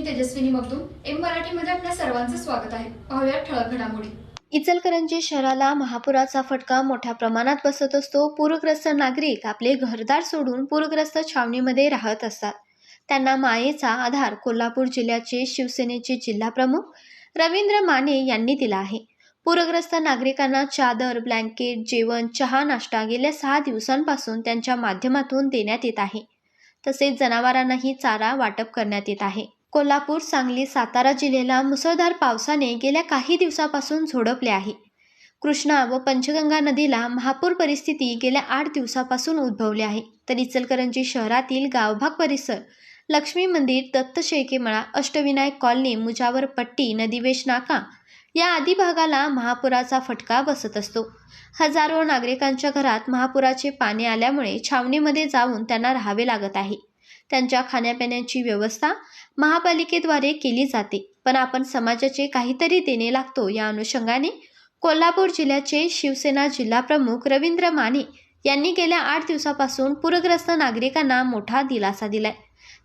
मी Tejaswini Magdum M मराठीमध्ये आपल्या सर्वांचं स्वागत आहे. पाहूया ठळक घडामोडी. इचलकरंजी शहराला महापुराचा फटका मोठ्या प्रमाणात बसत असतो. पूरग्रस्त नागरिक आपले घरदार सोडून पूरग्रस्त छावणीमध्ये राहत असतात. त्यांना मायेचा आधार कोल्हापूर जिल्ह्याचे शिवसेनेचे जिल्हाप्रमुख रवींद्र माने यांनी दिला आहे. पूरग्रस्त नागरिकांना चादर ब्लँकेट जेवण चहा नाश्ता गेल्या सहा दिवसांपासून त्यांच्या माध्यमातून देण्यात येत आहे. तसेच जनावरांनाही चारा वाटप करण्यात येत आहे. कोल्हापूर सांगली सातारा जिल्ह्याला मुसळधार पावसाने गेल्या काही दिवसापासून झोडपले आहे. कृष्णा व पंचगंगा नदीला महापूर परिस्थिती गेल्या आठ दिवसापासून उद्भवली आहे. तर इचलकरंजी शहरातील गावभाग परिसर लक्ष्मी मंदिर दत्त शेळकेमळा अष्टविनायक कॉलनी मुजावर पट्टी नदीवेश नाका या आदी भागाला महापुराचा फटका बसत असतो. हजारो नागरिकांच्या घरात महापुराचे पाणी आल्यामुळे छावणीमध्ये जाऊन त्यांना राहावे लागत आहे. त्यांच्या खाण्यापिण्याची व्यवस्था महापालिकेद्वारे केली जाते. पण आपण समाजाचे काहीतरी देणे लागतो या अनुषंगाने कोल्हापूर जिल्ह्याचे शिवसेना जिल्हाप्रमुख रवींद्र माने यांनी गेल्या आठ दिवसापासून पूरग्रस्त नागरिकांना मोठा दिलासा दिलाय.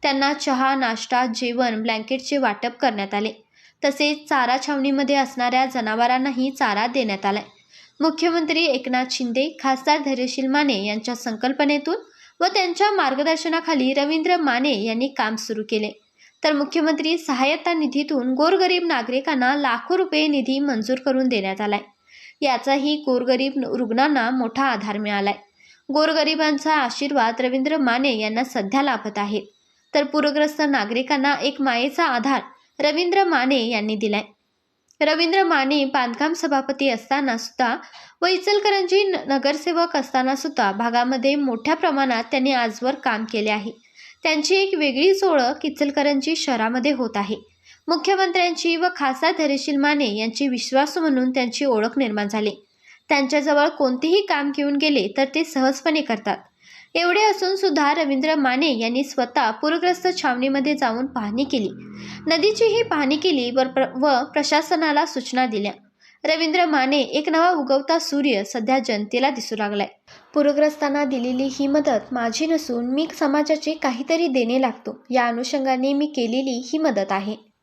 त्यांना चहा नाश्ता जेवण ब्लँकेटचे वाटप करण्यात आले. तसेच चारा छावणीमध्ये असणाऱ्या जनावरांनाही चारा देण्यात आलाय. मुख्यमंत्री एकनाथ शिंदे खासदार धैर्यशील माने यांच्या संकल्पनेतून व त्यांच्या मार्गदर्शनाखाली रवींद्र माने यांनी काम सुरू केले. तर मुख्यमंत्री सहायता निधीतून गोरगरीब नागरिकांना लाखो रुपये निधी मंजूर करून देण्यात आलाय. याचाही गोरगरीब रुग्णांना मोठा आधार मिळालाय. गोरगरिबांचा आशीर्वाद रवींद्र माने यांना सध्या लाभत आहे तर पूरग्रस्त नागरिकांना एक मायेचा आधार रवींद्र माने यांनी दिलाय. रवींद्र माने बांधकाम सभापती असताना सुद्धा व इचलकरंजी न- नगरसेवक असताना सुद्धा भागामध्ये मोठ्या प्रमाणात त्यांनी आजवर काम केले आहे. त्यांची एक वेगळीच ओळख इचलकरंजी शहरामध्ये होत आहे. मुख्यमंत्र्यांची व खासदार धैर्यशील माने यांची विश्वासू म्हणून त्यांची ओळख निर्माण झाली. त्यांच्याजवळ कोणतेही काम घेऊन गेले तर ते सहजपणे करतात. एवढे असून सुद्धा रवींद्र माने यांनी स्वतः पूरग्रस्त छावणीमध्ये जाऊन पाहणी केली. नदीचीही पाहणी केली व प्र व प्रशासनाला सूचना दिल्या. रवींद्र माने एक नवा उगवता सूर्य सध्या जनतेला दिसू लागलाय. पूरग्रस्तांना दिलेली ही मदत माझी नसून मी समाजाचे काहीतरी देणे लागतो. या अनुषंगाने मी केलेली ही मदत आहे.